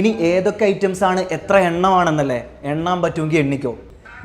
ഇനി ഏതൊക്കെ ഐറ്റംസ് ആണ് എത്ര എണ്ണമാണെന്നല്ലേ? എണ്ണാൻ പറ്റുമെങ്കിൽ എണ്ണിക്കോ.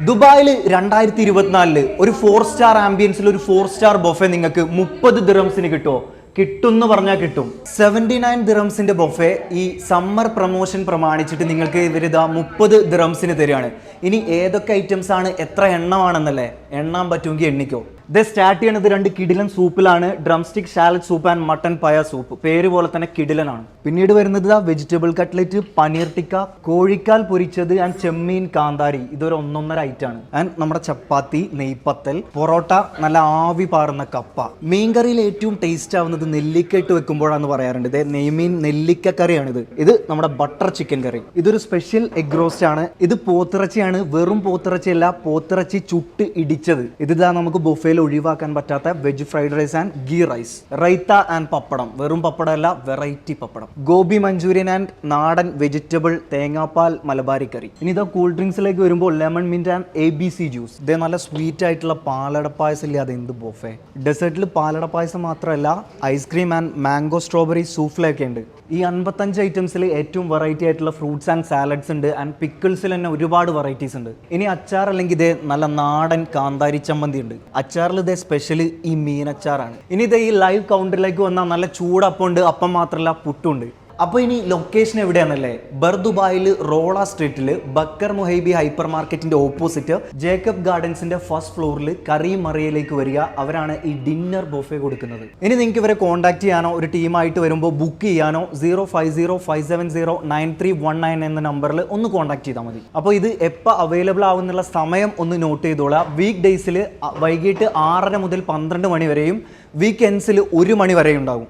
ദുബായിൽ രണ്ടായിരത്തി ഇരുപത്തിനാലിൽ ഒരു ഫോർ സ്റ്റാർ ആംബിയൻസിൽ ഒരു ഫോർ സ്റ്റാർ ബൊഫെ നിങ്ങൾക്ക് മുപ്പത് ദിറംസിന് കിട്ടുമോ കിട്ടും? എന്ന് പറഞ്ഞാൽ കിട്ടും. സെവന്റി നയൻ ദിറംസിന്റെ ബൊഫെ ഈ സമ്മർ പ്രൊമോഷൻ പ്രമാണിച്ചിട്ട് നിങ്ങൾക്ക് ഇവരിതാ മുപ്പത് ദിറംസിന് തരികയാണ്. ഇനി ഏതൊക്കെ ഐറ്റംസ് ആണ് എത്ര എണ്ണമാണെന്നല്ലേ? എണ്ണാൻ പറ്റുമെങ്കിൽ എണ്ണിക്കോ. ഇത് സ്റ്റാർട്ട് ചെയ്യണത് രണ്ട് കിടിലൻ സൂപ്പിലാണ്. Drumstick salad soup and mutton paya soup പേര് പോലെ തന്നെ കിടിലനാണ്. പിന്നീട് വരുന്നത് വെജിറ്റബിൾ കട്ട്ലറ്റ് പനീർ ടിക്ക കോഴിക്കാൽ പൊരിച്ചത് ആൻഡ് ചെമ്മീൻ കാന്താരി. ഇതൊരു ഒന്നൊന്നര ഐറ്റാണ് ആൻഡ് നമ്മുടെ ചപ്പാത്തി നെയ്പ്പത്തൽ പൊറോട്ട നല്ല ആവി പാറുന്ന കപ്പ. മീൻ കറിയിൽ ഏറ്റവും ടേസ്റ്റ് ആവുന്നത് നെല്ലിക്ക ഇട്ട് വെക്കുമ്പോഴാന്ന് പറയാറുണ്ട്. ഇത് നെയ്മീൻ നെല്ലിക്ക കറിയാണിത് ഇത് നമ്മുടെ ബട്ടർ ചിക്കൻ കറി. ഇതൊരു സ്പെഷ്യൽ എഗ് റോസ്റ്റ് ആണ്. ഇത് പോത്തിറച്ചിയാണ്. വെറും പോത്തിറച്ചിയല്ല പോത്തിറച്ചി ചുട്ട് ഇടിച്ചത്. ഇത് നമുക്ക് ഒഴിവാക്കാൻ പറ്റാത്ത veg fried rice and ghee rice raita and pappadam. വെറും പപ്പടമല്ല variety pappadam. Gobi Manchurian and നാടൻ വെജിറ്റബിൾ തേങ്ങാപ്പാൽ മലബാരി കറി. ഇനി ഇതാ കൂൾ ഡ്രിങ്ക്സിലേക്ക് വരുമ്പോൾ lemon mint and A B C juice ഇതേ നല്ല സ്വീറ്റ് ആയിട്ടുള്ള പാലട പായസം ഇല്ലാതെ എന്ത് ബോഫേ ഡെസേർട്ടിൽ പാലട പായസം മാത്രമല്ല ice cream and mango strawberry സൂഫ്ലൊക്കെ ഉണ്ട്. ഈ അൻപത്തഞ്ച് ഐറ്റംസിൽ ഏറ്റവും വെറൈറ്റി ആയിട്ടുള്ള ഫ്രൂട്ട്സ് ആൻഡ് സാലഡ്സ് ഉണ്ട്. ആൻഡ് പിക്കിൾസിൽ തന്നെ ഒരുപാട് വെറൈറ്റീസ് ഉണ്ട്. ഇനി അച്ചാർ അല്ലെങ്കിൽ ഇതേ നല്ല നാടൻ കാന്താരി ചമ്മന്തി ഉണ്ട്. അച്ചാറിൽ ഇതേ സ്പെഷ്യൽ ഈ മീനച്ചാറാണ് ഇനി ഇതേ ഈ ലൈവ് കൗണ്ടറിലേക്ക് വന്നാൽ നല്ല ചൂടപ്പം ഉണ്ട് അപ്പം മാത്രമല്ല പുട്ടുണ്ട് അപ്പോൾ ഇനി ലൊക്കേഷൻ എവിടെയാണല്ലേ? ബർദുബായിൽ റോള സ്ട്രീറ്റിൽ ബക്കർ മുഹൈബി ഹൈപ്പർ മാർക്കറ്റിന്റെ ഓപ്പോസിറ്റ് ജേക്കബ് ഗാർഡൻസിന്റെ ഫസ്റ്റ് ഫ്ലോറിൽ കറിയും മറിയയിലേക്ക് വരിക. അവരാണ് ഈ ഡിന്നർ ബൊഫെ കൊടുക്കുന്നത്. ഇനി നിങ്ങൾക്ക് ഇവരെ കോൺടാക്ട് ചെയ്യാനോ ഒരു ടീമായിട്ട് വരുമ്പോൾ ബുക്ക് ചെയ്യാനോ zero five zero five seven zero nine three one nine എന്ന നമ്പറിൽ ഒന്ന് കോൺടാക്ട് ചെയ്താൽ മതി. അപ്പോൾ ഇത് എപ്പോൾ അവൈലബിൾ ആവുന്നുള്ള സമയം ഒന്ന് നോട്ട് ചെയ്തോളാം. വീക്ക് ഡേയ്സിൽ വൈകിട്ട് ആറര മുതൽ പന്ത്രണ്ട് മണി വരെയും വീക്കെൻഡ്സിൽ ഒരു മണി വരെയും ഉണ്ടാകും